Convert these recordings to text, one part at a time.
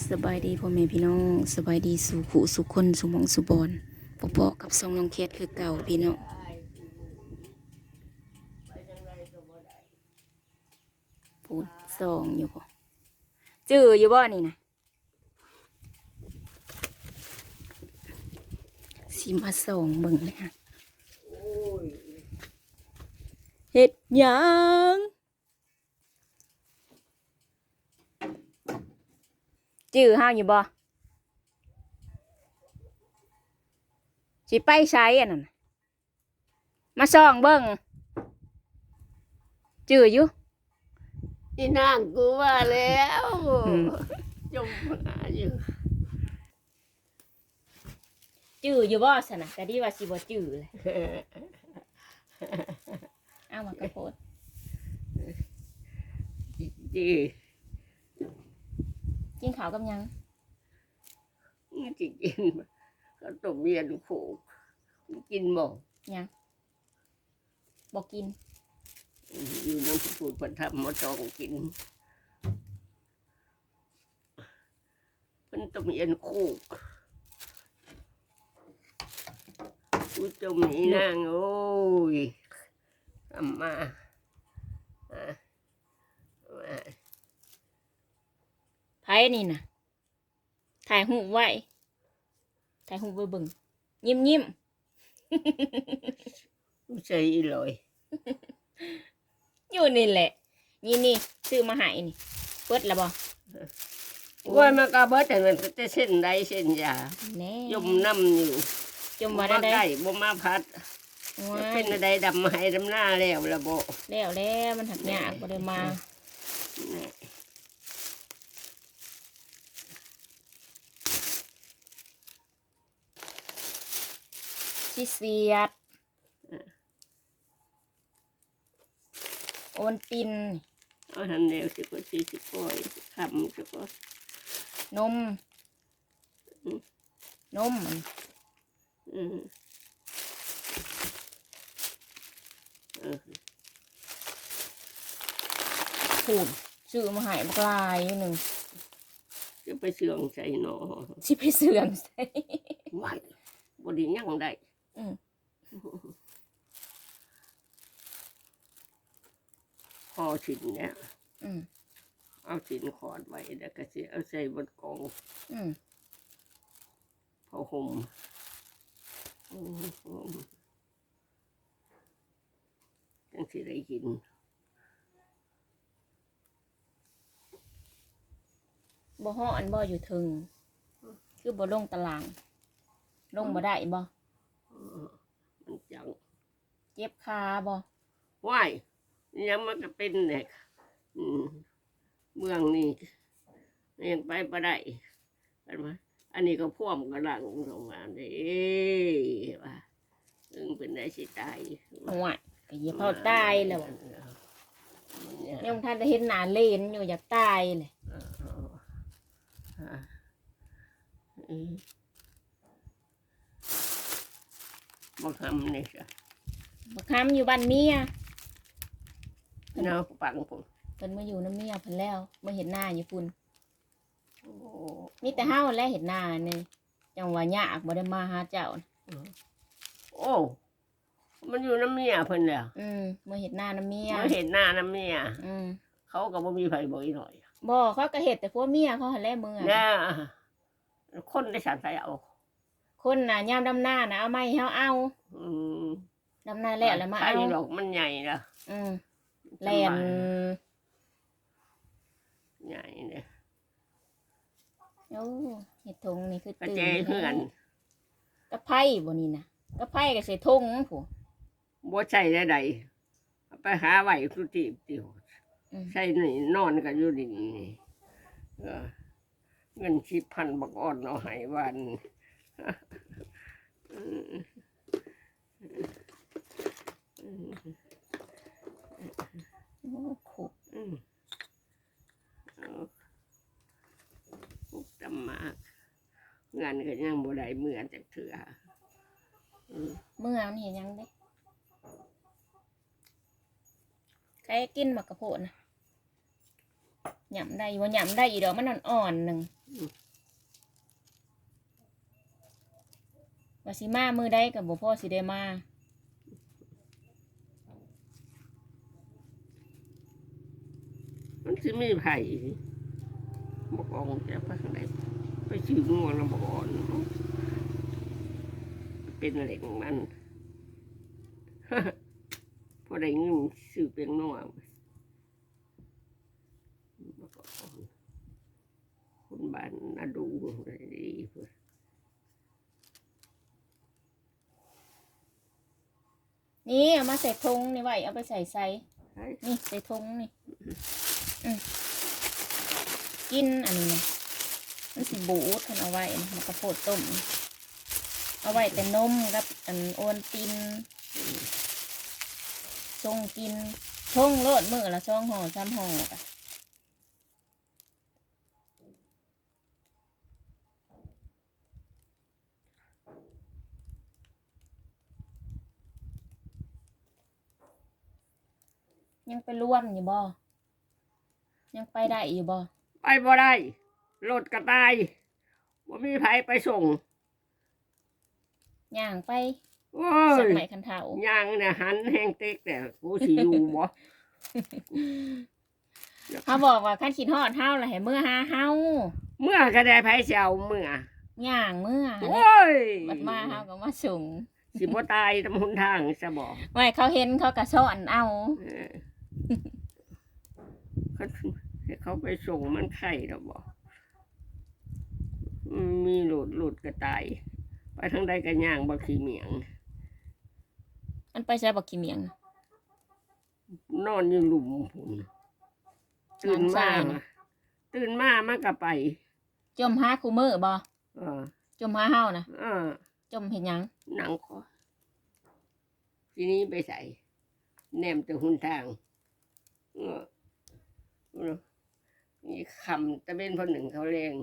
สบายดีพ่อแม่พี่น้องสบายดีสู่ผู้สุขคนสุมองสุบอนปอปอกับทรงน้องเคสคือเก่าพี่น้องพูดซองอยู่พ่จื้ออยู่บ่นี่นะสิมาส่องเบิ่งเลยค่ะเฮ็ดหยัง จื้อห้าวอยู่บ่สิไปใช้อันนั้นน่ะมาส่องเบิ่งจื้ออยู่อีนางกูว่าแล้วอืมจมหาอยู่จื้ออยู่บ่สนะก็ดีว่าสิบ่จื้อเลยอ้าวมากระโพดจี กินข้าวกับหยังจีกินก็ต้มเมียนโขกกินบ่หยังบ่กิน อยู่น้ำผูดพันธรรมมาจองกินมันต้มเมียนโขกกูจมนี่นางโอ้ยทำมาอะมา ไผ นี่น่ะถ่ายหูปไว้ ถ่ายหูปไว้เบิ่งยิ้มยิ้มกูใส่อีลอย อยู่นี่แหละ นี่นี่ซื้อมาให้นี่ เปิดแล้วบ่ว่ามันก็เบิดแต่มันจะเส้นใดเส้นยาแน่ยมน้ำอยู่จมมาได้ใกได้ล้บ่มาพัดว้าเป็ยนอะไรดำให้ดำหน้าแล้วละบ่แล้วแล้วมันหักยากบ่ได้มา นี่สิเสียดโอนตินเอาทันเดียวสิก็สิสิปล่อยคำสิก็นม นมมันอืมเออพูดซื้อมาให้บักลายอยู่หนึ่งจะไปเสื่องใจหนอสิไปเสื่อมใส่ไหวบ่ได้ยังได้ อืมพอฉินเนี่ยอืมเอาฉินขอดไว้แล้วก็สิเอาใส่บนกองอืมพอห่มอืมห่มจังสิได้กิน บ่ฮ้อนบ่อยู่ถึง คือบ่ลงตาราง ลงบ่ได้บ่เออ มันจังเจ็บขาบ่ว่ายยังมันก็เป็นเนี่ยอืมเมืองนี่ยังไปบ่ได้เห็นไหมอันนี้ก็พ่วมกระลังลงมาเด้ว่าเอิงเป็นได้สิตายห่วยก็เหยียบเขาตายแล้วอะยังท่านจะเห็นหน้าเลนอยู่อยากตายเลย บ่ทำนี่จ้ะบักคำอยู่บ้านเมียเนาะปังผมเพิ่นมาอยู่น้ำเมียเพิ่นแล้วมาเห็นหน้าอยู่พุ่นโอ้มีแต่เฮาและเห็นหน้านี่จังว่ายากบ่ได้มาหาเจ้าน่ะโอ้ มันอยู่น้ำเมียเพิ่นแล้วอืมมาเห็นหน้าน้ำเมียมาเห็นหน้าน้ำเมีย อืมเขาก็บ่มีไผบ่อีหน่อยบ่เขาก็เห็ดแต่พวกเมียเขาหันแลมือน่าคนได้สันไสเอา คนน่ะยามดำหน้าน่ะเอาไม้ให้เฮาเอาอืมดำหน้าแล้วแล้วมาไอ้เอาดอกมันใหญ่นะอืมแลนใหญ่เนี่ยโอ้เห็ดทงนี่คือกระตื่นเจยเพื่อนกระไพ่บ่นี่นะกระไพ่ก็ใส่ทงผู้บ่ใช่ได้ใดเอาไปหาไหวสุติติวอืมใช่นี่นอนกันอยู่นี่เออเงินสิบพันบักอ่อนเอาให้วัน อืมอืมโอ้ขุบอืมเอาปลูกตำมากงานก็ยังบ่ได้เมื่อจากเถื่อเมื่อนเห็นยังเด้ใครกินหมักกระโพดนะหยำได้บ่หยำได้อีดอกมันอ่อนๆหนึ่ง อืม ว่าสิมามือได้กับบ่พ่อสิได้มามันสิมีไผ่บอกออกจะไปข้างในไปชื่องัวล้วบอกอนเป็นอะไรของมันพอได้เงินซื้อเป็นนัวคนบ้านน่าดูได้ดีเพื่อ นี่เอามาใส่ทงนี่ไว้เอาไปใส่ใส่ใช่นี่ใส่ทงนี่อืมกินอันนี้นะมันสิบูดคันเอาไว้นะมันกระโพดต้ม เอาไว้แต่นมกับอันโอนตินชงกินชงโลดมือละช่องห่อซ้ำห่อกะ ยังไปร่วมอยู่บ่ยังไปได้อยู่บ่ไปบ่ได้รถกระตายว่ามีไผไปส่งย่างไปโอ้สัยกไหมคันเถาย่างเนี่ยหันแห้งเต็กแต่กูสิอยู่บ่เขาบอกว่าขั้นคิดฮอดเฮาล่ะให้เมื่อหาเฮาเมื่อก็ได้ไผเสียวเมื่อย่างเมื่อโอ้ยบัดมาเฮาก็มาส่งสิบ่ตายตำหนทางซะบ่ไว้เขาเห็นเขาก็สอนเอา เออเขาให้เขาไปส่งมันไข่แล้วบ่อืมมีหลุดหลุดกระตาย ไปทางใดก็ย่างบ่ขี้เหมียง มันไปใช้บักขี้เมียง นอนอยู่หลุมพุ่นตื่นหลานมาชายน่ะตื่นมามันก็ไป จมหาคูมือบ่เออจมหาเฮานะเออจมเห็นหยังหนังคอทีนี้ไปใส่แนมแต่หุนทาง เออเออ นี่คำตะเบนพอหนึ่งเขาแรง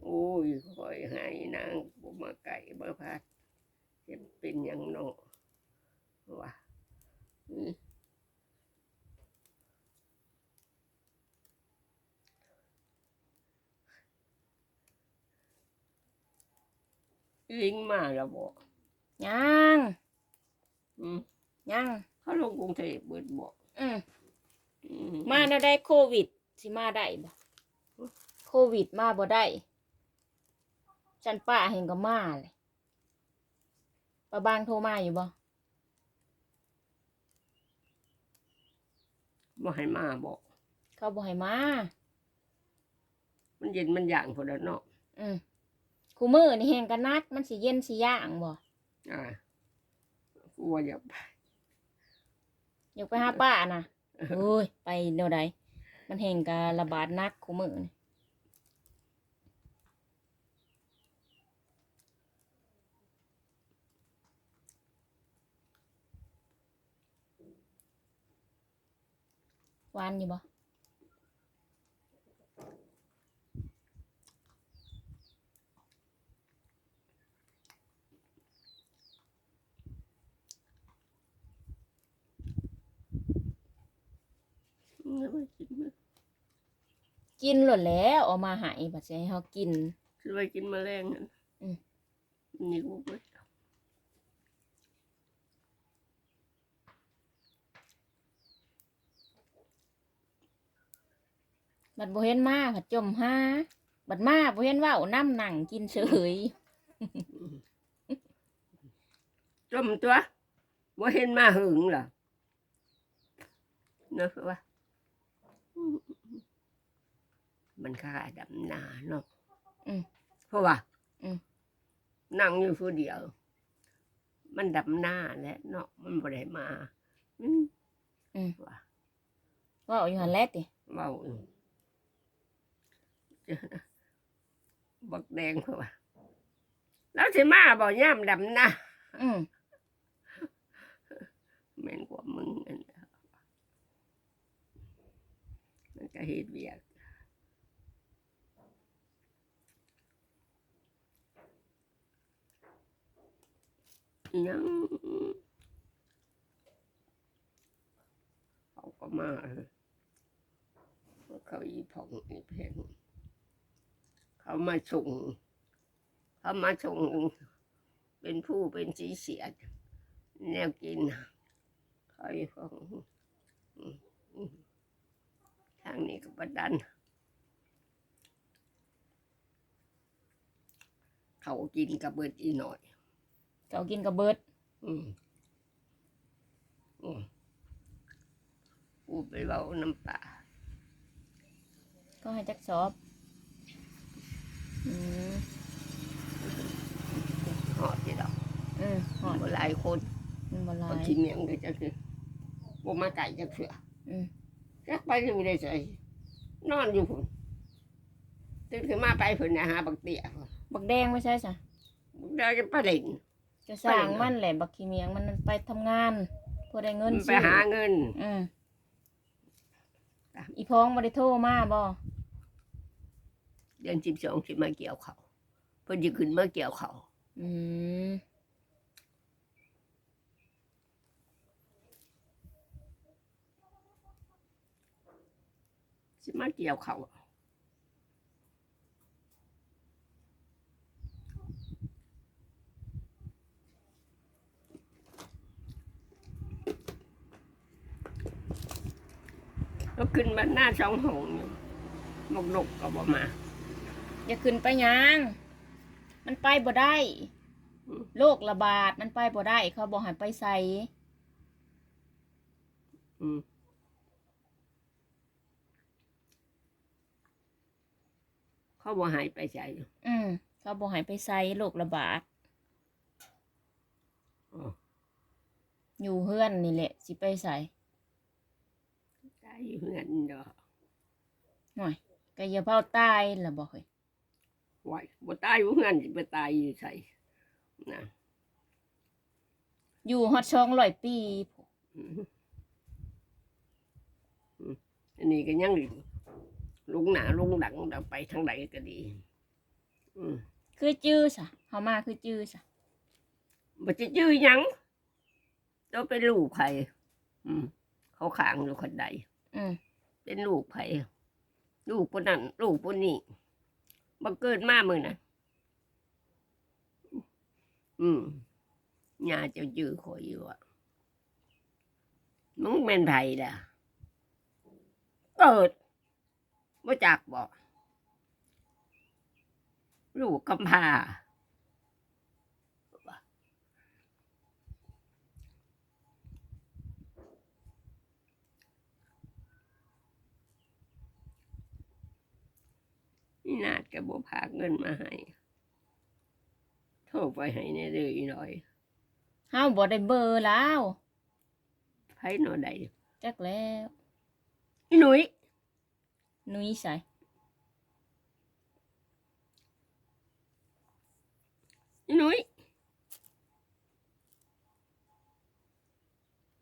โอ้ยคอยหายนางบมาไก่บ่พัดเจ็บเป็นอย่างโนว่ะอืมลิงมาแล้วบอกยังอืมยังเขาลงกรุงเทพเบิดบอกอืมอื มาแนวได้โควิด สิมาได้บ่โควิดมาบ่ได้ฉันป้าเห็นก็มาเลยป้าบางโทรมาอยู่บ่บ่ให้มาบอก เขาบ่ให้มา มันเย็นมันอย่างพอแล้วเนาะอืมคูมือนี่แหงกันนัก มันสิเย็นสิย่างบ่ อ่ากูว่าอย่าไป อยากไปหาป้านะ โอ้ย ไปเดี๋ยวใดมันแห่งการระบาดหนักคูมือนี่หวานอยู่บ่ ไม่ไปกินมั้ย กินหลดแล้วเออกมาใหายบัดสิให้เฮากินจะไปกินแมลงนั่นอืม นี่กูไปบัดบ่เห็นมาผัดจมหาบัดมาบ่เห็นเว้าน้ำหนังกินเฉยจมตัวว่าเห็นมาหึงเหรอเนาะว่า มันค่าดำนาเนาะอืมเพราะว่าอืม นั่งอยู่ผู้เดียว มันดำหน้าแหละเนาะมันบ่ได้มาอืมอืม ว่าเว้าอยู่หั่นแหละติ เว้าอยู่เจ้าบักแดงเพราะว่าแล้วสิมาบ่ย่ำดำหน้าอืมแม่นกว่ามึงนั่นแหละมันก็เฮ็ดเวียก ยังเขาก็มาเขาอีพองอีเพงเขามาส่งเขามาส่งเป็นผู้เป็นสีเสียดแนวกินคอยของอืมอืมทางนี้ก็ประดัน เขากินกับเบิดอีหน่อย เขากินกับเบิดอืมอืมกูไปเบาน้ำปลาก็ให้จักสอบอืมหอดที่ดอกอืมหอดบ่หลายคนมันบ่หลาบางยทีเมียงก็จะคือบ่มาไก่จะเสืออืมจักไปยังไม่ได้ใส่นอนอยู่พุ่นตื่นขึ้นมาไปพุ่นนะหาบักเตี้ยพุ่น บักแดงไม่ใช่จ้ะบักเตี้ยจะไปเล่น จะสร้างมันแหละบักขี้เมียงมันไปทำงานเพื่อได้เงินมันไปซื้อหาเงิน อืมจ้ะอีพ้องบ่ได้โทรมาบ่เดือนสิบสองสิมาเกี่ยวเขาเพิ่นจะขึ้นมาเกี่ยวเขาอืมสิมาเกี่ยวเขา ก็ขึ้นมาหน้าช่องหงอยู่มกนกก็บ่มาอย่าขึ้นไปหยัง มันไปบ่ได้อืมโรคระบาดมันไปบ่ได้ เขาบอกให้ไปใส่อืมเขาบ่ใหายไปใส่อืมเขาบอกให้ไปใส่โรคระบาด อ๋ออยู่เฮือนนี่แหละ สิไปใส่ตายอยู่เงินดอกหน่อยก็อย่าเผาตายล่ะบ่เฮ้ยไหวบ่ตายอยู่เงินสิไปตายอยู่ใส่นะอยู่ฮอดช่องร้อยปีพู้อืมอืมอันนี้ก็ยังลุงหนาลุงหลังเราไปทางไหนก็ดี อืมคือจื้อซะเฮามาคือจื้อซะบ่จะยื้อหยังเราเป็นลูกใครอืม เขาขางอยู่คนใด อืมเป็นลูกไผ่ลูกคนนั้นลูกคนนี้บังเกิดมาเมื่อนะอืมญาเจะยื้อคอยอยู่อะมึงเป็นไผ่ล่ะเกิดมาจากบอกลูกกำพร้า นี่นาดกับบ่พากเงินมาให้โทรไปให้ในเดืออีหน่อยเฮาบ่ได้เบอร์แล้วไผหนอใดจักแล้วอีหนุ่ยหนุยใส่อีหนุ่ย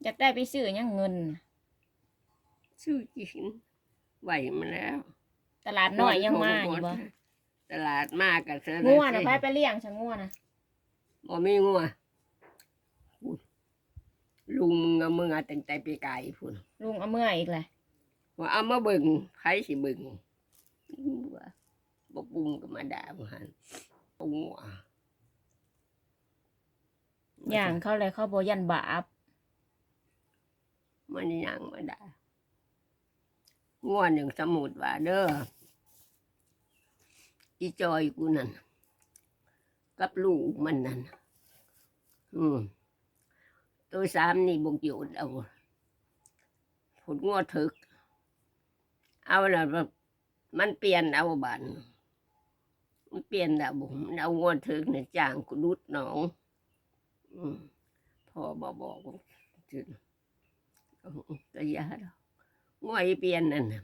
อยากได้ไปซื้อหยังเงินน่ะชื่อกินไหวมาแล้ว ตลาดน้อยยังมาอยู่บ่ตลาดมากกับเธองัวน่ะไปไปเลี้ยงซะงัวน่ะบ่มีงัวพูดลุงมึงเอามึงเอาตั้งแต่ปีกายพูดลุงเอาเมื่ออีกแหละว่าเอามาเบิ่งไผสิเบิ่งว่าบ่ปรุงก็มาด่าบ่หันปรุงว่ะอย่างเขาเลยเขาบ่ยันบาปมันยังมาด่า งัวหนึ่งสมุดว่าเด้ออีจอยกูนั่นกับลูกมันนั่นอืมตัวสามนี่บกอยู่เอาผลงัวถึก เอาละแบบมันเปลี่ยนเอาบันมันเปลี่ยนแล้วบุมเอางัวถึกเนี่ยจ้างกูดุดหนอง อืมพอบอกบอกว่าถึงก็ยาดอกงัว อีเปลี่ยนนั่นน่ะ